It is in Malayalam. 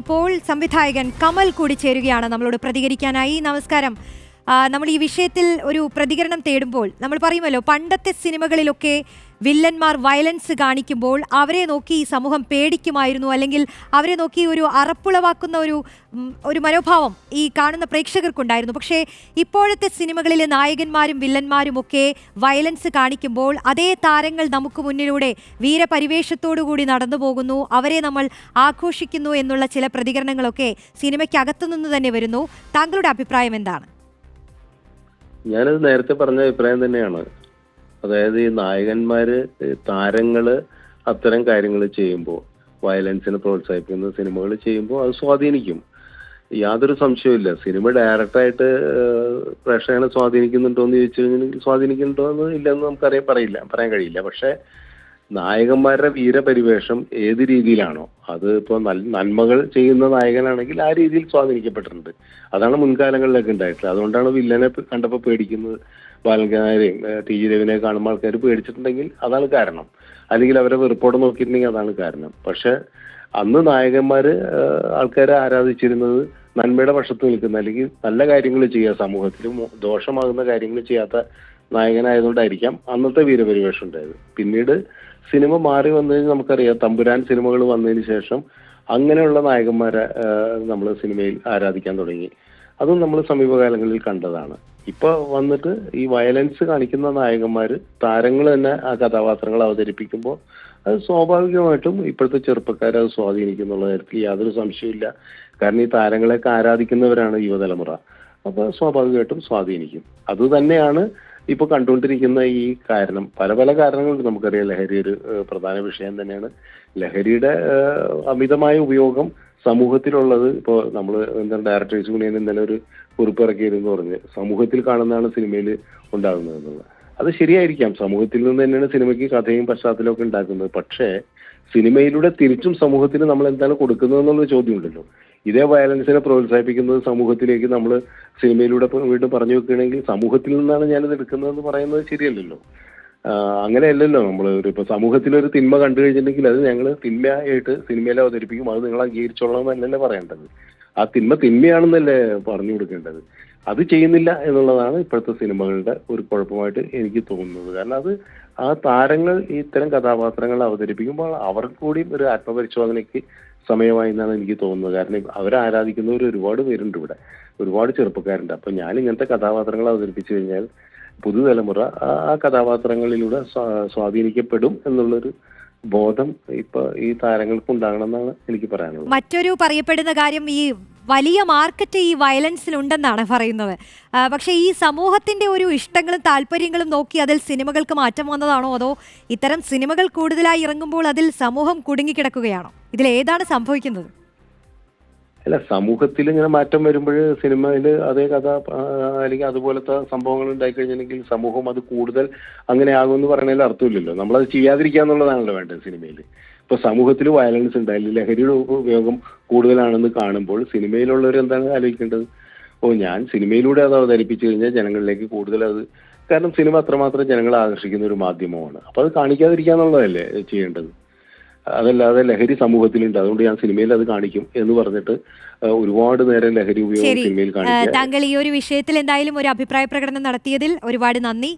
ഇപ്പോൾ സംവിധായകൻ കമൽ കൂടി ചേരുകയാണ് നമ്മളോട് പ്രതികരിക്കാനായി. നമസ്കാരം. നമ്മൾ ഈ വിഷയത്തിൽ ഒരു പ്രതികരണം തേടുമ്പോൾ നമ്മൾ പറയുമല്ലോ പണ്ടത്തെ സിനിമകളിലൊക്കെ വില്ലന്മാർ വയലൻസ് കാണിക്കുമ്പോൾ അവരെ നോക്കി ഈ സമൂഹം പേടിക്കുമായിരുന്നു അല്ലെങ്കിൽ അവരെ നോക്കി ഒരു അറപ്പുളവാക്കുന്ന ഒരു ഒരു മനോഭാവം ഈ കാണുന്ന പ്രേക്ഷകർക്കുണ്ടായിരുന്നു. പക്ഷേ ഇപ്പോഴത്തെ സിനിമകളിലെ നായകന്മാരും വില്ലന്മാരും ഒക്കെ വയലൻസ് കാണിക്കുമ്പോൾ അതേ താരങ്ങൾ നമുക്ക് മുന്നിലൂടെ വീരപരിവേഷത്തോടു കൂടി നടന്നു പോകുന്നു. അവരെ നമ്മൾ ആഘോഷിക്കുന്നു എന്നുള്ള ചില പ്രതികരണങ്ങളൊക്കെ സിനിമയ്ക്കകത്തു നിന്ന് തന്നെ വരുന്നു. താങ്കളുടെ അഭിപ്രായം എന്താണ്? ഞാനത് നേരത്തെ പറഞ്ഞ അഭിപ്രായം തന്നെയാണ്. അതായത് ഈ നായകന്മാര് താരങ്ങൾ അത്തരം കാര്യങ്ങൾ ചെയ്യുമ്പോൾ വയലൻസിനെ പ്രോത്സാഹിപ്പിക്കുന്ന സിനിമകൾ ചെയ്യുമ്പോൾ അത് സ്വാധീനിക്കും. യാതൊരു സംശയവുമില്ല. സിനിമ ഡയറക്റ്റായിട്ട് പ്രേക്ഷകനെ സ്വാധീനിക്കുന്നുണ്ടോ എന്ന് ചോദിച്ചു കഴിഞ്ഞാൽ സ്വാധീനിക്കുന്നുണ്ടോ എന്ന് ഇല്ലെന്ന് നമുക്കറിയാൻ പറയില്ല പറയാൻ കഴിയില്ല. പക്ഷെ നായകന്മാരുടെ വീരപരിവേഷം ഏത് രീതിയിലാണോ? അത് ഇപ്പോൾ നന്മകൾ ചെയ്യുന്ന നായകനാണെങ്കിൽ ആ രീതിയിൽ സ്വാധീനിക്കപ്പെട്ടിട്ടുണ്ട്. അതാണ് മുൻകാലങ്ങളിലൊക്കെ ഉണ്ടായിട്ടുള്ളത്. അതുകൊണ്ടാണ് വില്ലനെ കണ്ടപ്പോൾ പേടിക്കുന്നത്. ബാലങ്കനാരെയും ടി ജി രവിനെ കാണുമ്പോൾ ആൾക്കാർ പേടിച്ചിട്ടുണ്ടെങ്കിൽ അതാണ് കാരണം. അല്ലെങ്കിൽ അവരെ വെറുപ്പോടെ നോക്കിയിട്ടുണ്ടെങ്കിൽ അതാണ് കാരണം. പക്ഷെ അന്ന് നായകന്മാര് ആൾക്കാരെ ആരാധിച്ചിരുന്നത് നന്മയുടെ പക്ഷത്ത് നിൽക്കുന്ന അല്ലെങ്കിൽ നല്ല കാര്യങ്ങൾ ചെയ്യുക സമൂഹത്തിൽ ദോഷമാകുന്ന കാര്യങ്ങൾ ചെയ്യാത്ത നായകനായതുകൊണ്ടായിരിക്കാം അന്നത്തെ വീരപരിവേഷം ഉണ്ടായത്. പിന്നീട് സിനിമ മാറി വന്നതിന് നമുക്കറിയാം തമ്പുരാൻ സിനിമകൾ വന്നതിന് ശേഷം അങ്ങനെയുള്ള നായകന്മാരെ നമ്മൾ സിനിമയിൽ ആരാധിക്കാൻ തുടങ്ങി. അതും നമ്മൾ സമീപകാലങ്ങളിൽ കണ്ടതാണ്. ഇപ്പൊ വന്നിട്ട് ഈ വയലൻസ് കാണിക്കുന്ന നായകന്മാർ താരങ്ങൾ തന്നെ ആ കഥാപാത്രങ്ങൾ അവതരിപ്പിക്കുമ്പോൾ അത് സ്വാഭാവികമായിട്ടും ഇപ്പോഴത്തെ ചെറുപ്പക്കാരെ അത് സ്വാധീനിക്കുന്നുള്ള കാര്യത്തിൽ യാതൊരു സംശയമില്ല കാരണം ഈ താരങ്ങളെയൊക്കെ ആരാധിക്കുന്നവരാണ് യുവതലമുറ. അപ്പൊ സ്വാഭാവികമായിട്ടും സ്വാധീനിക്കും. അത് തന്നെയാണ് ഇപ്പൊ കണ്ടുകൊണ്ടിരിക്കുന്ന ഈ കാരണം പല പല കാരണങ്ങളുണ്ട് നമുക്കറിയാം. ലഹരി ഒരു പ്രധാന വിഷയം തന്നെയാണ്. ലഹരിയുടെ അമിതമായ ഉപയോഗം സമൂഹത്തിലുള്ളത് ഇപ്പോൾ നമ്മൾ എന്താ ഡയറക്ടേഴ്സ് യൂണിയൻ ഇന്നലെ ഒരു കുറിപ്പ് ഇറക്കിയിരുന്നു പറഞ്ഞ്. സമൂഹത്തിൽ കാണുന്നതാണ് സിനിമയിൽ ഉണ്ടാകുന്നത് എന്നുള്ളത്. അത് ശരിയായിരിക്കാം. സമൂഹത്തിൽ നിന്ന് തന്നെയാണ് സിനിമയ്ക്ക് കഥയും പശ്ചാത്തലവും ഒക്കെ ഉണ്ടാക്കുന്നത്. പക്ഷേ സിനിമയിലൂടെ തിരിച്ചും സമൂഹത്തിന് നമ്മൾ എന്താണ് കൊടുക്കുന്നത് എന്നുള്ള ചോദ്യമുണ്ടല്ലോ. ഇതേ വയലൻസിനെ പ്രോത്സാഹിപ്പിക്കുന്നത് സമൂഹത്തിലേക്ക് നമ്മൾ സിനിമയിലൂടെ വീണ്ടും പറഞ്ഞു വെക്കുകയാണെങ്കിൽ സമൂഹത്തിൽ നിന്നാണ് ഞാനിത് എടുക്കുന്നതെന്ന് പറയുന്നത് ശരിയല്ലല്ലോ. അങ്ങനെയല്ലല്ലോ നമ്മൾ ഒരു ഇപ്പൊ സമൂഹത്തിലൊരു തിന്മ കണ്ടു കഴിഞ്ഞിട്ടുണ്ടെങ്കിൽ അത് ഞങ്ങൾ തിന്മയായിട്ട് സിനിമയിൽ അവതരിപ്പിക്കും. അത് നിങ്ങൾ അംഗീകരിച്ചോളാം എന്നല്ലേ പറയേണ്ടത്. ആ തിന്മ തിന്മയാണെന്നല്ലേ പറഞ്ഞു കൊടുക്കേണ്ടത്. അത് ചെയ്യുന്നില്ല എന്നുള്ളതാണ് ഇപ്പോഴത്തെ സിനിമകളുടെ ഒരു കുഴപ്പമായിട്ട് എനിക്ക് തോന്നുന്നത്. കാരണം അത് ആ താരങ്ങൾ ഇത്തരം കഥാപാത്രങ്ങൾ അവതരിപ്പിക്കുമ്പോൾ അവർക്ക് കൂടി ഒരു ആത്മപരിശോധനയ്ക്ക് സമയമായി എന്നാണ് എനിക്ക് തോന്നുന്നത്. കാരണം അവരെ ആരാധിക്കുന്നവർ ഒരുപാട് പേരുണ്ട് ഇവിടെ. ഒരുപാട് ചെറുപ്പക്കാരുണ്ട്. അപ്പൊ ഞാൻ ഇങ്ങനത്തെ കഥാപാത്രങ്ങൾ അവതരിപ്പിച്ചു കഴിഞ്ഞാൽ പുതുതലമുറ ആ കഥാപാത്രങ്ങളിലൂടെ സ്വാ- സ്വാധീനിക്കപ്പെടും എന്നുള്ളൊരു ബോധം ഇപ്പൊ ഈ താരങ്ങൾക്ക് ഉണ്ടാകണം എന്നാണ് എനിക്ക് പറയാനുള്ളത്. മറ്റൊരു പറയപ്പെടുന്ന കാര്യം ഈ വലിയ മാർക്കറ്റ് ഈ വയലൻസിനുണ്ടെന്നാണ് പറയുന്നത്. പക്ഷേ ഈ സമൂഹത്തിന്റെ ഒരു ഇഷ്ടങ്ങളും താല്പര്യങ്ങളും നോക്കി അതിൽ സിനിമകൾക്ക് മാറ്റം വന്നതാണോ? അതോ ഇത്തരം സിനിമകൾ കൂടുതലായി ഇറങ്ങുമ്പോൾ അതിൽ സമൂഹം കുടുങ്ങിക്കിടക്കുകയാണോ? ഇതിൽ ഏതാണ് സംഭവിക്കുന്നത്? അല്ല സമൂഹത്തിൽ ഇങ്ങനെ മാറ്റം വരുമ്പോൾ സിനിമയിൽ അതേ കഥ അല്ലെങ്കിൽ അതുപോലത്തെ സംഭവങ്ങൾ ഉണ്ടായി സമൂഹം അത് കൂടുതൽ അങ്ങനെ ആകുമെന്ന് പറയുന്നതിൽ അർത്ഥമില്ലല്ലോ. നമ്മളത് ചെയ്യാതിരിക്കുക എന്നുള്ളതാണല്ലോ വേണ്ടത് സിനിമയിൽ. ഇപ്പൊ സമൂഹത്തിൽ വയലൻസ് ഉണ്ട് ലഹരിയുടെ ഉപയോഗം കൂടുതലാണെന്ന് കാണുമ്പോൾ സിനിമയിലുള്ളവർ എന്താണ് ആലോചിക്കേണ്ടത്? ഓ ഞാൻ സിനിമയിലൂടെ അത് അവതരിപ്പിച്ചു കഴിഞ്ഞാൽ ജനങ്ങളിലേക്ക് കൂടുതൽ അത് കാരണം സിനിമ അത്രമാത്രം ജനങ്ങളെ ആകർഷിക്കുന്ന ഒരു മാധ്യമമാണ്. അപ്പൊ അത് കാണിക്കാതിരിക്കുക എന്നുള്ളതല്ലേ ചെയ്യേണ്ടത്? അതല്ലാതെ ലഹരി സമൂഹത്തിലുണ്ട്. അതുകൊണ്ട് ഞാൻ സിനിമയിൽ അത് കാണിക്കും എന്ന് പറഞ്ഞിട്ട് ഒരുപാട് നേരം ലഹരി ഉപയോഗം സിനിമയിൽ കാണിക്കും താങ്കൾ ഈ ഒരു വിഷയത്തിൽ എന്തായാലും ഒരു അഭിപ്രായ പ്രകടനം നടത്തിയതിൽ ഒരുപാട് നന്ദി.